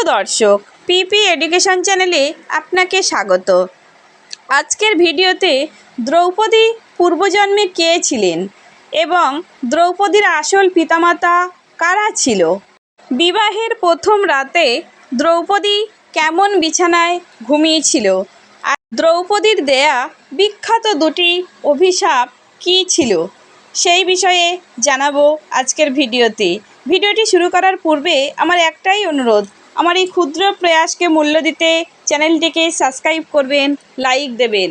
প্রিয় দর্শক, পিপি এডুকেশন চ্যানেলে আপনাকে স্বাগত। আজকের ভিডিওতে দ্রৌপদী পূর্বজন্মে কে ছিলেন এবং দ্রৌপদীর আসল পিতামাতা কারা ছিল? বিবাহের প্রথম রাতে দ্রৌপদী কেমন বিছানায় ঘুমিয়েছিল? আর দ্রৌপদীর দেয়া বিখ্যাত দুটি অভিশাপ কী ছিল? সেই বিষয়ে জানাব আজকের ভিডিওতে। ভিডিওটি শুরু করার পূর্বে আমার একটাই অনুরোধ আমার এই ক্ষুদ্র প্রয়াসকে মূল্য দিতে চ্যানেলটিকে সাবস্ক্রাইব করবেন, লাইক দেবেন।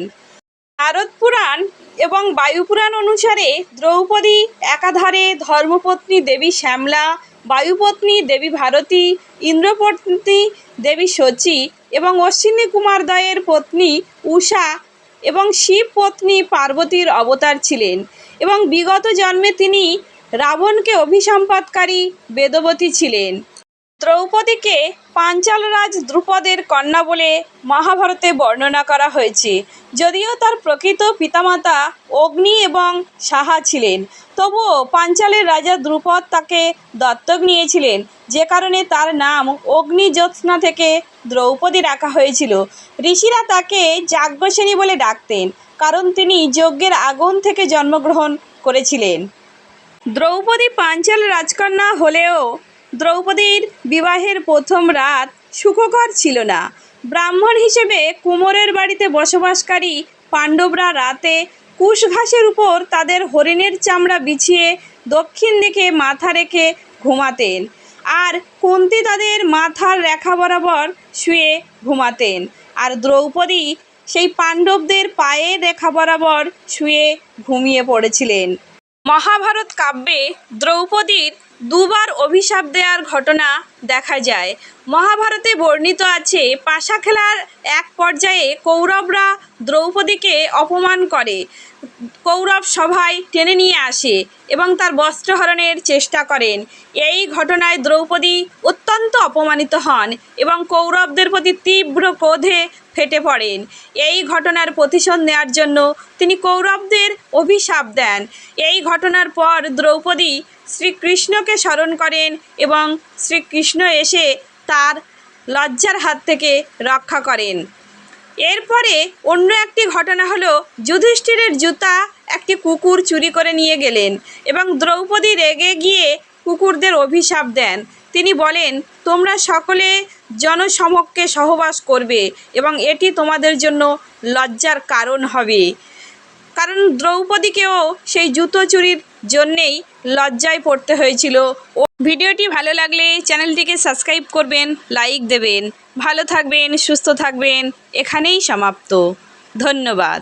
নারদ পুরাণ এবং বায়ুপুরাণ অনুসারে দ্রৌপদী, একাধারে ধর্মপত্নী দেবী শ্যামলা, বায়ুপত্নী দেবী ভারতী, ইন্দ্রপত্নী দেবী শচী এবং অশ্বিনী কুমার দয়ের পত্নী উষা এবং শিব পত্নী পার্বতীর অবতার ছিলেন এবং বিগত জন্মে তিনি রাবণকে অভিসম্পাদকারী বেদবতী ছিলেন। দ্রৌপদীকে পাঞ্চালরাজ দ্রুপদের কন্যা বলে মহাভারতে বর্ণনা করা হয়েছে। যদিও তার প্রকৃত পিতামাতা অগ্নি এবং সাহা ছিলেন, তবুও পাঞ্চালের রাজা দ্রুপদ তাকে দত্তক নিয়েছিলেন। যে কারণে তার নাম অগ্নিজ্যোৎস্না থেকে দ্রৌপদী রাখা হয়েছিল। ঋষিরা তাকে যাজ্ঞসেনী বলে ডাকতেন, কারণ তিনি যজ্ঞের আগুন থেকে জন্মগ্রহণ করেছিলেন। দ্রৌপদী পাঞ্চাল রাজকন্যা হলেও দ্রৌপদীর বিবাহের প্রথম রাত সুখকর ছিল না। ব্রাহ্মণ হিসেবে কুমোরের বাড়িতে বসবাসকারী পাণ্ডবরা রাতে কুশ ঘাসের উপর তাদের হরিণের চামড়া বিছিয়ে দক্ষিণ দিকে মাথা রেখে ঘুমাতেন আর কুন্তি তাদের মাথার রেখা বরাবর শুয়ে ঘুমাতেন আর দ্রৌপদী সেই পাণ্ডবদের পায়ে রেখা বরাবর শুয়ে ঘুমিয়ে পড়েছিলেন। মহাভারত কাব্যে দ্রৌপদীর দুবার অভিশাপ দেওয়ার ঘটনা দেখা যায়। মহাভারতে বর্ণিত আছে, পাশা খেলার এক পর্যায়ে কৌরবরা দ্রৌপদীকে অপমান করে। কৌরব সভায় টেনে নিয়ে আসে এবং তার বস্ত্রহরণের চেষ্টা করেন। এই ঘটনায় দ্রৌপদী অত্যন্ত অপমানিত হন এবং কৌরবদের প্রতি তীব্র ক্রোধে ফেটে পড়েন। এই ঘটনার প্রতিশোধ নেওয়ার জন্য তিনি কৌরবদের অভিশাপ দেন। এই ঘটনার পর দ্রৌপদী শ্রীকৃষ্ণকে স্মরণ করেন এবং শ্রীকৃষ্ণ এসে তার লজ্জার হাত থেকে রক্ষা করেন। এরপরে অন্য একটি ঘটনা হলো, যুধিষ্ঠিরের জুতা একটি কুকুর চুরি করে নিয়ে গেলেন এবং দ্রৌপদী রেগে গিয়ে কুকুরদের অভিশাপ দেন। তিনি বলেন, তোমরা সকলে জনসমক্ষে সহবাস করবে এবং এটি তোমাদের জন্য লজ্জার কারণ হবে। কারণ দ্রৌপদীকেও সেই জুতো চুরির জন্যেই লজ্জায় পড়তে হয়েছিল। ও ভিডিওটি ভালো লাগলে চ্যানেলটিকে সাবস্ক্রাইব করবেন, লাইক দেবেন। ভালো থাকবেন, সুস্থ থাকবেন। এখানেই সমাপ্ত। ধন্যবাদ।